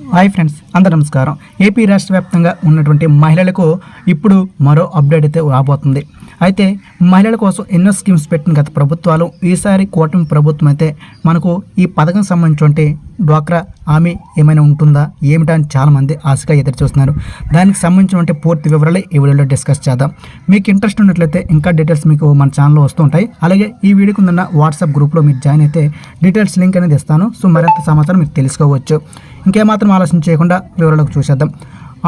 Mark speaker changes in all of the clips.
Speaker 1: Hi friends అందరు నమస్కారం. AP రాష్ట్ర వ్యాప్తంగా ఉన్నటువంటి మహిళలకు ఇప్పుడు మరో అప్డేట్ అయితే రాబోతుంది. అయితే మహిళల కోసం ఎన్నో స్కీమ్స్ పెట్టిన గత ప్రభుత్వాలు ఈసారి కూటమి ప్రభుత్వం అయితే మనకు ఈ పథకం సంబంధించి డ్వాక్రా హామీ ఏమైనా ఉంటుందా ఏమిటా అని చాలామంది ఆశగా ఎదురు చూస్తున్నారు. దానికి సంబంధించినటువంటి పూర్తి వివరాలు ఈ వీడియోలో డిస్కస్ చేద్దాం. మీకు ఇంట్రెస్ట్ ఉన్నట్లయితే ఇంకా డీటెయిల్స్ మీకు మన ఛానల్లో వస్తుంటాయి. అలాగే ఈ వీడియో ఉన్న వాట్సాప్ గ్రూప్లో మీరు జాయిన్ అయితే డీటెయిల్స్ లింక్ అనేది ఇస్తాను. సో మరింత సమాచారం మీకు తెలుసుకోవచ్చు. ఇంకేమాత్రం ఆలోచన చేయకుండా వివరాలకు చూసేద్దాం.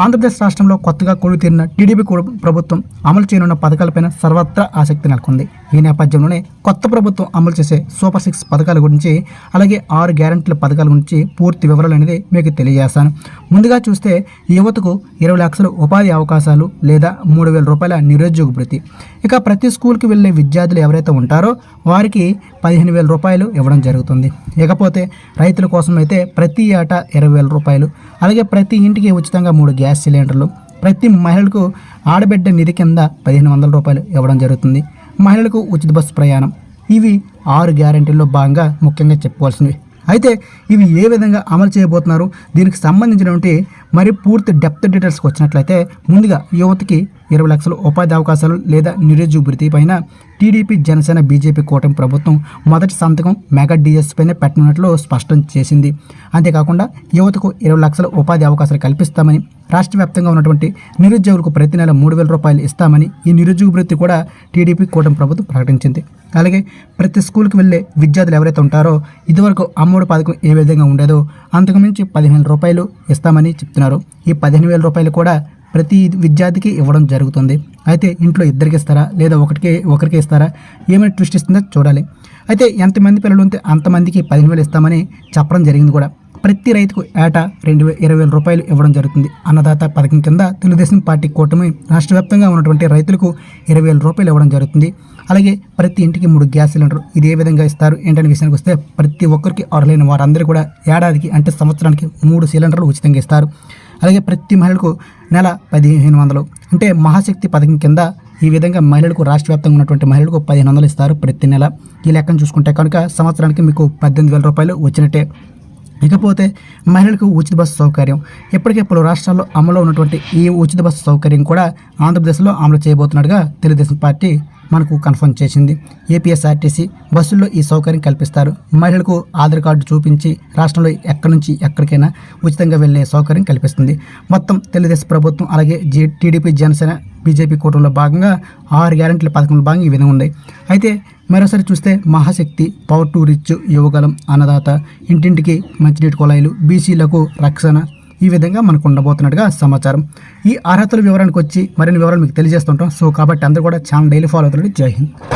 Speaker 1: ఆంధ్రప్రదేశ్ రాష్ట్రంలో కొత్తగా కొలుతీరిన టీడీపీ ప్రభుత్వం అమలు చేయనున్న పథకాలపైన సర్వత్రా ఆసక్తి నెలకొంది. ఈ నేపథ్యంలోనే కొత్త ప్రభుత్వం అమలు చేసే సూపర్ సిక్స్ పథకాల గురించి అలాగే ఆరు గ్యారంటీల పథకాల గురించి పూర్తి వివరాలు అనేది మీకు తెలియజేస్తాను. ముందుగా చూస్తే యువతకు ఇరవై లక్షల ఉపాధి అవకాశాలు లేదా మూడు వేల రూపాయల నిరుద్యోగ భృతి. ఇక ప్రతి స్కూల్కి వెళ్ళే విద్యార్థులు ఎవరైతే ఉంటారో వారికి పదిహేను వేల రూపాయలు ఇవ్వడం జరుగుతుంది. ఇకపోతే రైతుల కోసం అయితే ప్రతి ఏటా ఇరవై వేల రూపాయలు అలాగే ప్రతి ఇంటికి ఉచితంగా మూడు గ్యాస్ సిలిండర్లు ప్రతి మహిళలకు ఆడబిడ్డ నిధి కింద పదిహేను వందల రూపాయలు ఇవ్వడం జరుగుతుంది. మహిళలకు ఉచిత బస్సు ప్రయాణం. ఇవి ఆరు గ్యారంటీల్లో భాగంగా ముఖ్యంగా చెప్పుకోవాల్సినవి అయితే ఇవి ఏ విధంగా అమలు చేయబోతున్నారు? దీనికి సంబంధించినటువంటి మరి పూర్తి డెప్త్ డీటెయిల్స్కి వచ్చినట్లయితే ముందుగా యువతకి ఇరవై లక్షల ఉపాధి అవకాశాలు లేదా నిరుద్యోగ పైన టీడీపీ జనసేన బీజేపీ కూటమి ప్రభుత్వం మొదటి సంతకం మెగా డిఎస్ పైన పెట్టనున్నట్లు స్పష్టం చేసింది. అంతేకాకుండా యువతకు ఇరవై లక్షల ఉపాధి అవకాశాలు కల్పిస్తామని రాష్ట్ర వ్యాప్తంగా ఉన్నటువంటి నిరుద్యోగులకు ప్రతి నెల మూడు వేల రూపాయలు ఇస్తామని ఈ నిరుద్యోగ వృత్తి కూడా టీడీపీ కూటమి ప్రభుత్వం ప్రకటించింది. అలాగే ప్రతి స్కూల్కి వెళ్ళే విద్యార్థులు ఎవరైతే ఉంటారో ఇదివరకు అమ్మఒడి పథకం ఏ విధంగా ఉండేదో అంతకుమించి పదిహేను రూపాయలు ఇస్తామని చెప్తున్నారు. ఈ పదిహేను వేల రూపాయలు కూడా ప్రతి విద్యార్థికి ఇవ్వడం జరుగుతుంది. అయితే ఇంట్లో ఇద్దరికి ఇస్తారా? లేదా ఒకటికి ఒకరికి ఇస్తారా? ఏమైనా ట్విస్ట్ ఇస్తుందో చూడాలి. అయితే ఎంతమంది పిల్లలు ఉంటే అంతమందికి పదిహేను వేలు ఇస్తామని చెప్పడం జరిగింది కూడా. ప్రతి రైతుకు ఏటా రెండు వేల ఇరవై వేల రూపాయలు ఇవ్వడం జరుగుతుంది. అన్నదాత పథకం కింద తెలుగుదేశం పార్టీ కూటమి రాష్ట్ర వ్యాప్తంగా ఉన్నటువంటి రైతులకు ఇరవై వేల రూపాయలు ఇవ్వడం జరుగుతుంది. అలాగే ప్రతి ఇంటికి మూడు గ్యాస్ సిలిండర్ ఇది ఏ విధంగా ఇస్తారు. ఏంటనే విషయానికి వస్తే ప్రతి ఒక్కరికి అర్హులైన వారందరూ కూడా ఏడాదికి అంటే సంవత్సరానికి మూడు సిలిండర్లు ఉచితంగా ఇస్తారు. అలాగే ప్రతి మహిళకు నెల పదిహేను వందలు. అంటే మహాశక్తి పథకం కింద ఈ విధంగా మహిళలకు రాష్ట్ర వ్యాప్తంగా ఉన్నటువంటి మహిళలకు పదిహేను వందలు ఇస్తారు ప్రతి నెల. ఈ లెక్కను చూసుకుంటే కనుక సంవత్సరానికి మీకు పద్దెనిమిది వేల రూపాయలు వచ్చినట్టే. ఇకపోతే మహిళలకు ఉచిత బస్సు సౌకర్యం. ఇప్పటికే పలు రాష్ట్రాల్లో అమలు ఉన్నటువంటి ఈ ఉచిత బస్సు సౌకర్యం కూడా ఆంధ్రప్రదేశ్లో అమలు చేయబోతున్నట్టుగా తెలుగుదేశం పార్టీ మనకు కన్ఫర్మ్ చేసింది. ఏపీఎస్ఆర్టీసీ బస్సుల్లో ఈ సౌకర్యం కల్పిస్తారు. మహిళలకు ఆధార్ కార్డు చూపించి రాష్ట్రంలో ఎక్కడి నుంచి ఎక్కడికైనా ఉచితంగా వెళ్ళే సౌకర్యం కల్పిస్తుంది. మొత్తం తెలుగుదేశం ప్రభుత్వం అలాగే జీ టీడీపీ జనసేన బీజేపీ కూటమిలో భాగంగా ఆరు గ్యారెంటీల పథకంలో భాగంగా ఈ విధంగా ఉన్నాయి. అయితే మరోసారి చూస్తే Mahashakti power to rich Yuvagalam Annadata ఇంటింటికి మంచినీటి కుళాయిలు బీసీలకు రక్షణ ఈ విధంగా మనకు ఉండబోతున్నట్టుగా సమాచారం. ఈ అర్హతల వివరానికి వచ్చి మరిన్ని వివరాలు మీకు తెలియజేస్తుంటాం. సో కాబట్టి అందరూ కూడా ఛానల్ డైలీ ఫాలో అవుతుంది జై హింద్.